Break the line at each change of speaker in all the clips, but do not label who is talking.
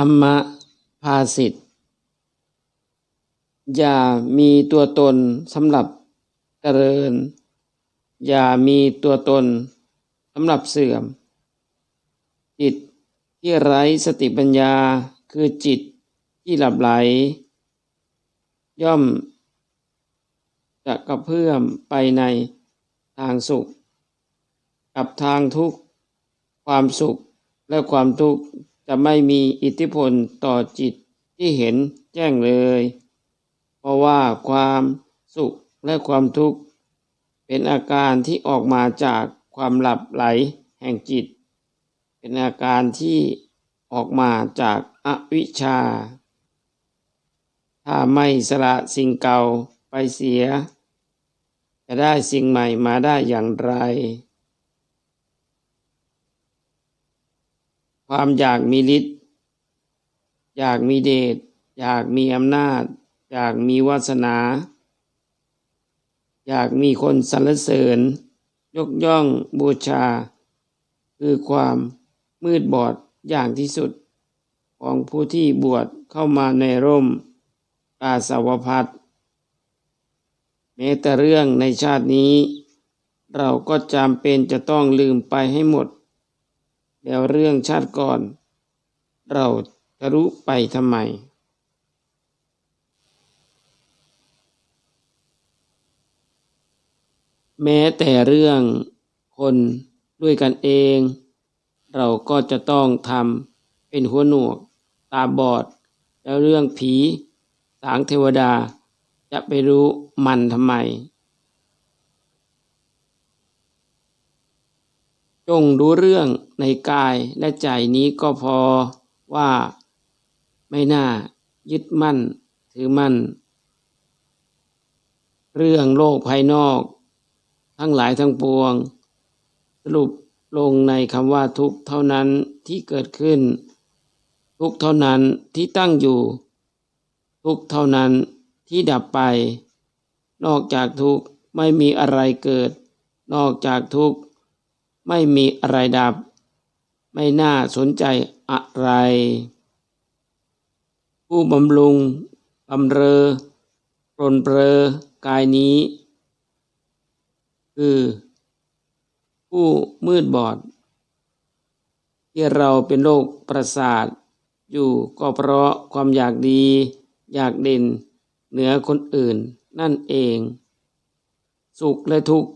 ธรรมภาสิทธ์อย่ามีตัวตนสำหรับเจริญ อย่ามีตัวตนสำหรับเสื่อม จิตที่ไร้สติปัญญาคือจิตที่หลับไหล ย่อม จะกระเพื่อมไปในทางสุข กับทางทุกข์ ความสุขและความทุกข์ จะไม่มีอิทธิพลต่อจิตที่เห็นแจ้งเลย เพราะว่าความสุขและความทุกข์ เป็นอาการที่ออกมาจากความหลับไหลแห่งจิต เป็นอาการที่ออกมาจากอวิชชา ถ้าไม่สละสิ่งเก่าไปเสีย จะได้สิ่งใหม่มาได้อย่างไร ความอยากมีฤทธิ์อยากมีเดชอยากมีอำนาจ อยากมีวาสนา อยากมีคนสรรเสริญ ยกย่องบูชา คือความมืดบอดอย่างที่สุด ของผู้ที่บวชเข้ามาในร่มกาสาวพัดแม้แต่เรื่องในชาตินี้ เราก็จำเป็นจะต้องลืมไปให้หมด แล้วเรื่องชาติก่อน เราจะรู้ไปทำไม แม้แต่เรื่องคนด้วยกันเอง เราก็จะต้องทำเป็นหัวหนวก ตาบอด แล้วเรื่องผี สางเทวดา จะไปรู้มันทำไม จงรู้เรื่องในกายและใจนี้ก็พอว่าไม่น่ายึดมั่นถือมั่น เรื่องโลกภายนอก ทั้งหลายทั้งปวง สรุปลงในคำว่าทุกเท่านั้นที่เกิดขึ้น ทุกเท่านั้นที่ตั้งอยู่ ทุกเท่านั้นที่ดับไป นอกจากทุกไม่มีอะไรเกิด นอกจากทุก ไม่มีอะไรดับ ไม่น่าสนใจอะไร ผู้บำรุงบำเรอปรนเปรอกายนี้ คือ ผู้มืดบอด ที่เราเป็นโรคประสาท อยู่ก็เพราะความอยากดี อยากเด่น เหนือคนอื่นนั่นเอง สุขและทุกข์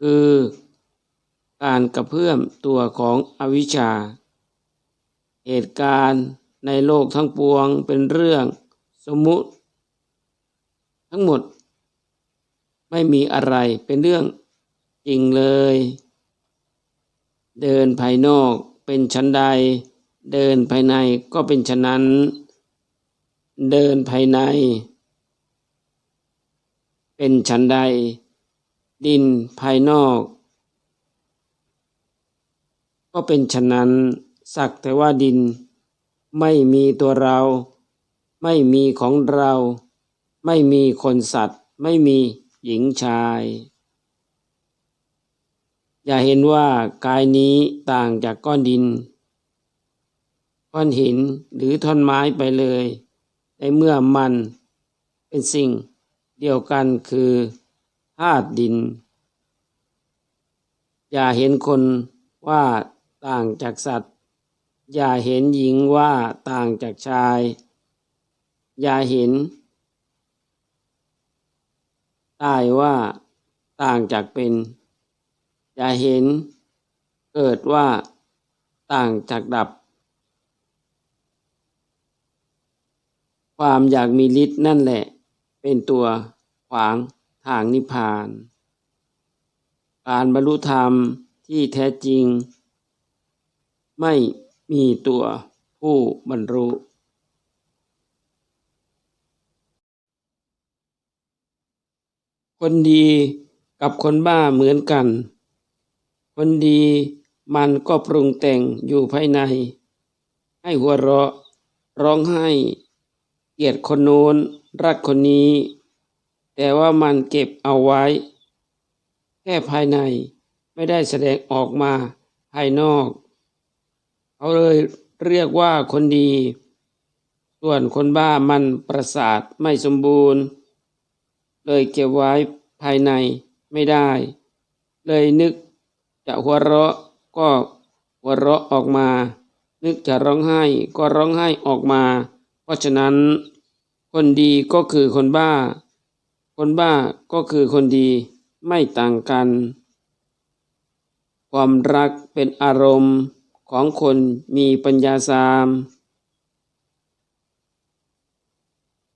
คือ การกระเพื่อมตัวของอวิชชา เหตุการณ์ในโลกทั้งปวงเป็นเรื่องสมมุติ ทั้งหมด ไม่มีอะไรเป็นเรื่องจริงเลย เดินภายนอกเป็นชั้นใด เดินภายในก็เป็นฉะนั้น เดินภายใน เป็นชั้นใด ดินภายนอก ก็เป็นฉะนั้นสักแต่ว่าดิน ไม่มีตัวเรา ไม่มีของเรา ไม่มีคนสัตว์ ไม่มีหญิงชาย อย่าเห็นว่ากายนี้ต่างจากก้อนดิน ก้อนหินหรือท่อนไม้ไปเลย ในเมื่อมันเป็นสิ่งเดียวกันคือธาตุดิน อย่าเห็นคนว่า ต่างจากสัตว์ อย่าเห็นหญิงว่าต่างจากชาย อย่าเห็นตายว่าต่างจากเป็น อย่าเห็นเกิดว่าต่างจากดับ ความอยากมีฤทธิ์นั่นแหละ เป็นตัวขวางทางนิพพาน การบรรลุธรรมที่แท้จริง ไม่มีตัวผู้บรรลุคนดีกับคนบ้าเหมือนกัน คนดีมันก็ปรุงแต่งอยู่ภายใน ให้หัวเราะร้องไห้ เกลียดคนโน้น รักคนนี้ แต่ว่ามันเก็บเอาไว้ แค่ภายในไม่ได้แสดงออกมาภายนอก เขาเลยเรียกว่าคนดี ส่วนคนบ้ามันประสาทไม่สมบูรณ์ เลยเก็บไว้ภายในไม่ได้ เลยนึกจะหัวเราะก็หัวเราะออกมา นึกจะร้องไห้ก็ร้องไห้ออกมา เพราะฉะนั้น คนดีก็คือคนบ้า คนบ้าก็คือคนดีไม่ต่างกัน ความรักเป็นอารมณ์ ของคนมีปัญญาสาม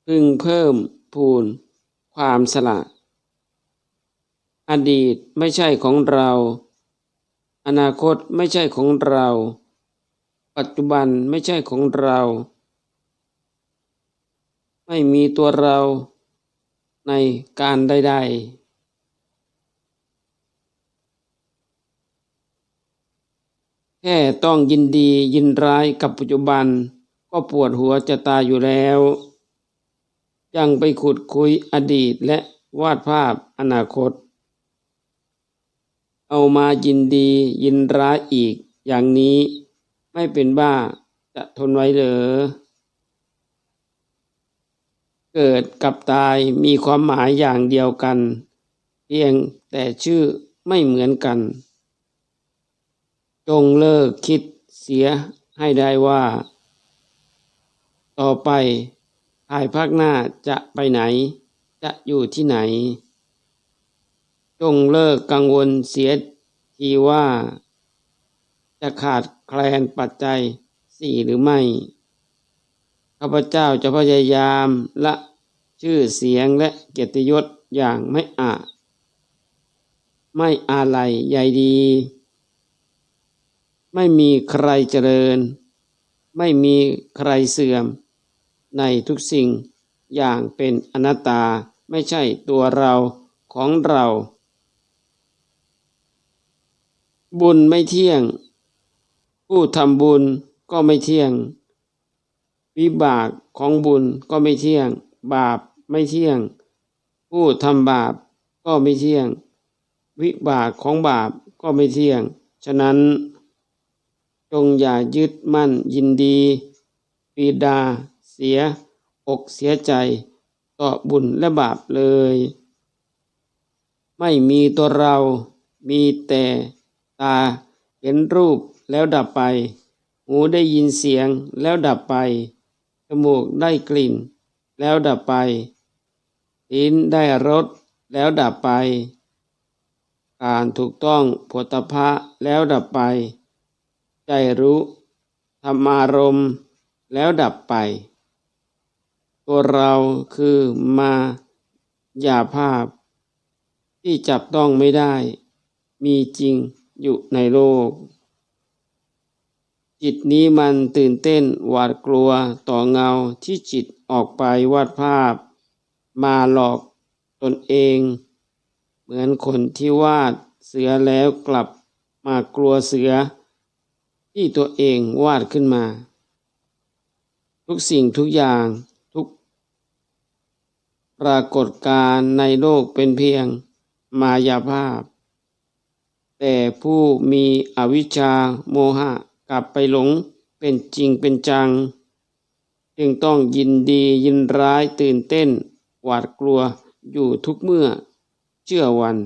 พึงเพิ่มพูนความสละ อดีตไม่ใช่ของเรา อนาคตไม่ใช่ของเรา ปัจจุบันไม่ใช่ของเรา ไม่มีตัวเราในการใด ๆ แค่ต้องยินดียินร้ายกับปัจจุบัน ก็ปวดหัวจะตายอยู่แล้ว ยังไปขุดคุยอดีตและวาดภาพอนาคต เอามายินดียินร้ายอีก อย่างนี้ไม่เป็นบ้าจะทนไว้เหรอ เกิดกับตายมีความหมายอย่างเดียวกัน เพียงแต่ชื่อไม่เหมือนกัน จงเลิกคิดเสียให้ได้ว่า ต่อไปภายภาคหน้าจะไปไหน จะอยู่ที่ไหน จงเลิกกังวลเสียทีว่า จะขาดแคลนปัจจัยสี่หรือไม่ ข้าพเจ้าจะพยายามละชื่อเสียงและเกียรติยศอย่างไม่อาจไม่อาลัยใยดี ไม่มีใครเจริญ ไม่มีใครเสื่อม ในทุกสิ่งอย่างเป็นอนัตตาไม่ใช่ตัวเราของเรา บุญไม่เที่ยง ผู้ทำบุญก็ไม่เที่ยง วิบากของบุญก็ไม่เที่ยง บาปไม่เที่ยง ผู้ทำบาปก็ไม่เที่ยง วิบากของบาปก็ไม่เที่ยง ฉะนั้น จงอย่ายึดมั่นยินดีปีดาเสีย อกเสียใจ ต่อบุญและบาปเลย ไม่มีตัวเรามีแต่ตาเห็นรูปแล้วดับไป หูได้ยินเสียงแล้วดับไป จมูกได้กลิ่น แล้วดับไป ลิ้นได้รสแล้วดับไป การถูกต้องผลตภะแล้วดับไป ใจรู้ธรรมารมณ์แล้วดับไป ตัวเราคือมาอย่าภาพ ที่จับต้องไม่ได้ มีจริงอยู่ในโลก จิตนี้มันตื่นเต้นหวาดกลัวต่อเงาที่จิตออกไปวาดภาพ มาหลอกตนเอง เหมือนคนที่วาดเสือแล้วกลับมากลัวเสือ ที่ตัวเองวาดขึ้นมา ทุกสิ่งทุกอย่างทุก ปรากฏการณ์ในโลกเป็นเพียงมายาภาพ แต่ผู้มีอวิชชาโมหะกลับไปหลงเป็นจริงเป็นจัง จึงต้องยินดียินร้ายตื่นเต้น หวาดกลัวอยู่ทุกเมื่อเชื่อวัน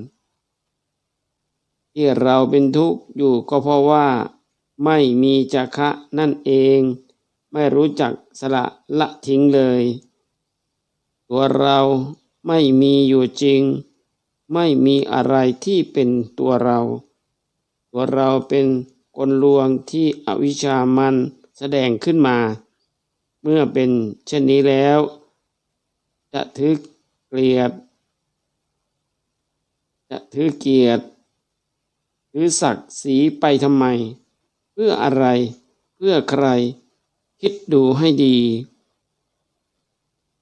ที่เราเป็นทุกข์อยู่ก็เพราะว่า ไม่มีจักะนั่นเอง ไม่รู้จักสละละทิ้งเลย ตัวเราไม่มีอยู่จริง ไม่มีอะไรที่เป็นตัวเรา ตัวเราเป็นกลลวงที่อวิชามันแสดงขึ้นมา เมื่อเป็นเช่นนี้แล้ว จะถือเกลียด จะถือเกียรติถือศักดิ์ศรีไปทำไม พื่ออะไร เพื่อใคร คิดดูให้ดี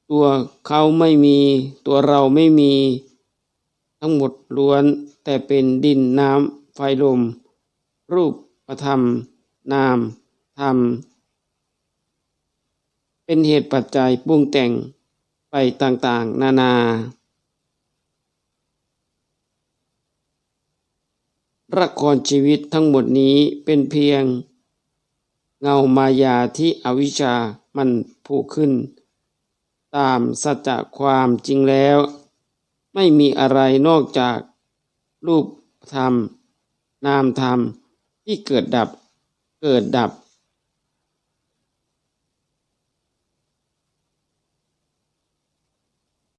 ตัวเขาไม่มี ตัวเราไม่มี ทั้งหมดล้วน แต่เป็นดินน้ำไฟลม รูปประธรรม นามธรรม เป็นเหตุปัจจัยปรุงแต่งไปต่างๆ นานา ละครชีวิตทั้งหมดนี้เป็นเพียง เงามายาที่อวิชชามันผูกขึ้น ตามสัจจะความจริงแล้ว ไม่มีอะไรนอกจากรูปธรรม นามธรรมที่เกิดดับเกิดดับ